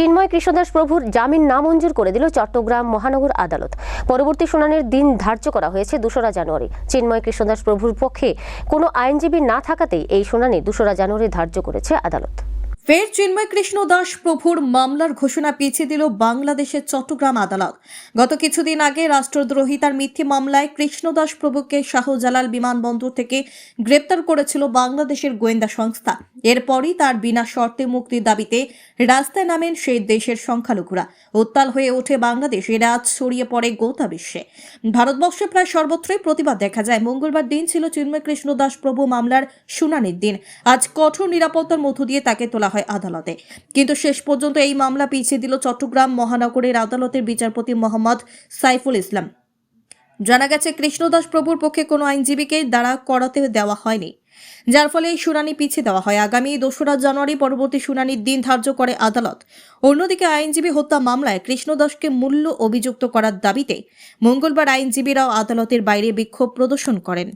চিন্ময় কৃষ্ণদাস প্রভুর জামিন নামঞ্জুর করে দিল চট্টগ্রাম মহানগর আদালত। পরবর্তী শুনানির দিন ধার্য করা হয়েছে দোসরা জানুয়ারি। চিন্ময় কৃষ্ণদাস প্রভুর পক্ষে কোনো আইনজীবী না থাকাতেই এই শুনানি দোসরা জানুয়ারি ধার্য করেছে আদালত। ফের চিন্ময় কৃষ্ণ দাস প্রভুর মামলার ঘোষণা পিছিয়ে দিল বাংলাদেশের চট্টগ্রাম আদালত। গত কিছুদিন আগে রাষ্ট্রদ্রোহিতার মিথ্যে মামলায় কৃষ্ণদাস প্রভুকে শাহজালাল বিমানবন্দর থেকে গ্রেপ্তার করেছিল বাংলাদেশের গোয়েন্দা সংস্থা। এরপরই তার বিনা শর্তে মুক্তির দাবিতে রাস্তায় নামেন সেই দেশের সংখ্যালঘুরা। উত্তাল হয়ে ওঠে বাংলাদেশ এর আজ ছড়িয়ে পড়ে গোটা বিশ্বে। ভারতবর্ষে প্রায় সর্বত্রই প্রতিবাদ দেখা যায়। মঙ্গলবার দিন ছিল চিন্ময় কৃষ্ণ দাস প্রভু মামলার শুনানির দিন। আজ কঠোর নিরাপত্তার মধ্য দিয়ে তাকে তোলা হয় আদালতে। কিন্তু শেষ পর্যন্ত এই মামলা পিছিয়ে দিল চট্টগ্রাম মহানগরের আদালতের বিচারপতি মোহাম্মদ সাইফুল ইসলাম। জানা গেছে কৃষ্ণদাস প্রভুর পক্ষে কোনো আইনজীবীকে দাঁড়া করাতে দেওয়া হয়নি। যার ফলে এই শুনানি পিছিয়ে দেওয়া হয়। আগামী দোসরা জানুয়ারি পরবর্তী শুনানির দিন ধার্য করে আদালত। অন্যদিকে আইনজীবী হত্যা মামলায় কৃষ্ণদাসকে মূল্য অভিযুক্ত করার দাবিতে মঙ্গলবার আইনজীবীরাও আদালতের বাইরে বিক্ষোভ প্রদর্শন করেন।